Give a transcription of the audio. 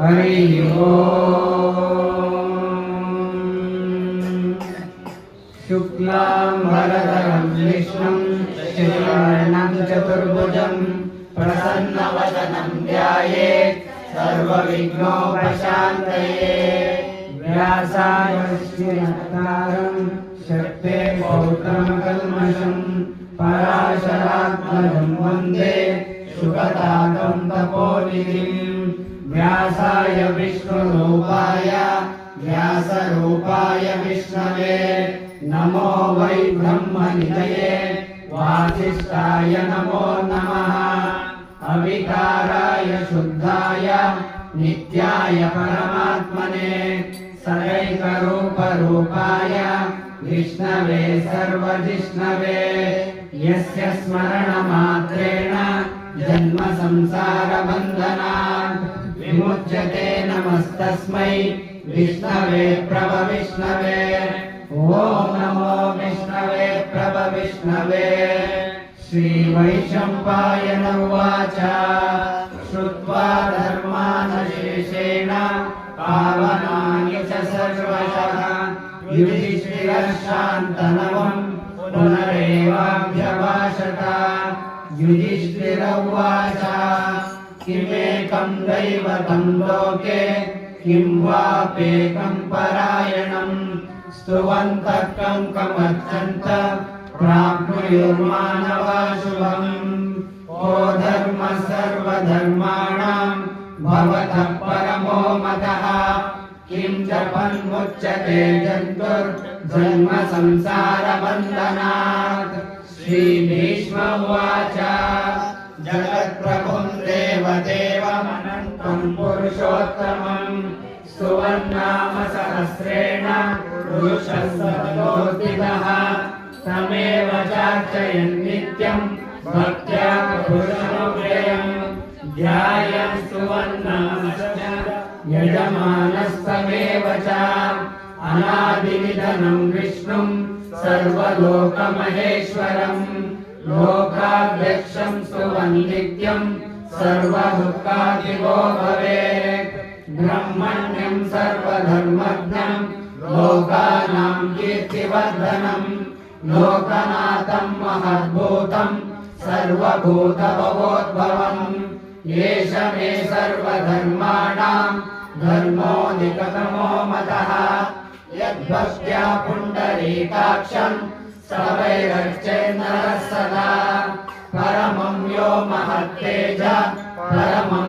हरि शुक्लां वरतरं विष्णुं। शिवर्णं चतुर्भुजं प्रसन्नवचनं न्याये सर्वविघ्नोपशान्तये व्यासायस्य शक्ते गौत्रमकल्मषं पराशरात्मजं वन्दे सुखदागम्पोलिम् व्यासाय विष्णुरूपाय व्यासरूपाय विष्णवे नमो वै ब्रह्मनिधये वासिष्ठाय नमो नमः अविकाराय शुद्धाय नित्याय परमात्मने सकैकरूपरूपाय विष्णवे सर्वजिष्णवे यस्य स्मरणमात्रेण जन्म संसारबन्धनात् विमुच्यते नमस्तस्मै विष्णवे प्रभविष्णवे ॐ नमो विष्णवे प्रभविष्णवे श्रीवैशम्पायन उवाच श्रुत्वा धर्मानशेषेण पावनानि च सर्वशः युधिष्ठिरशान्तनवम् पुनरेवाभ्यभाषत युधिष्ठिर किमेकम् दैवतम् लोके किम् वापेकम् परायणम् स्तुवन्तः कम् प्राप्नुयुर्मानवाशुभम् को धर्म सर्वधर्माणाम् भवतः परमो मतः। किं जपन्मुच्यते जन्तुर्जन्म संसारबन्धनात् श्रीभीष्म उवाच जगत्प्रभुम् देवदेवमनन्तं पुरुषोत्तमम् सुवर्णाम सहस्रेण पुरुषः तमेव चार्चयन् नित्यं भक्त्या पुरुषमव्ययम् ध्यायं सुवर्णामश्च यजमानस्तमेव च अनादिनिधनं विष्णुं सर्वलोकमहेश्वरम् लोकाध्यक्षं सुवन्नित्यं सर्वदुःखादिवो भवेत् ब्रह्मण्यम् सर्वधर्मज्ञम् लोकानाम् कीर्तिवर्धनम् लोकनाथम् महद्भूतम् सर्वभूतभवोद्भवम्। एष मे येषर्माणाम् धर्मोऽधिकतमो मतः। यद्भक्त्या पुण्डरीकाक्षम् सर्वैरक्षे नरः सदा। महत्तेज परमं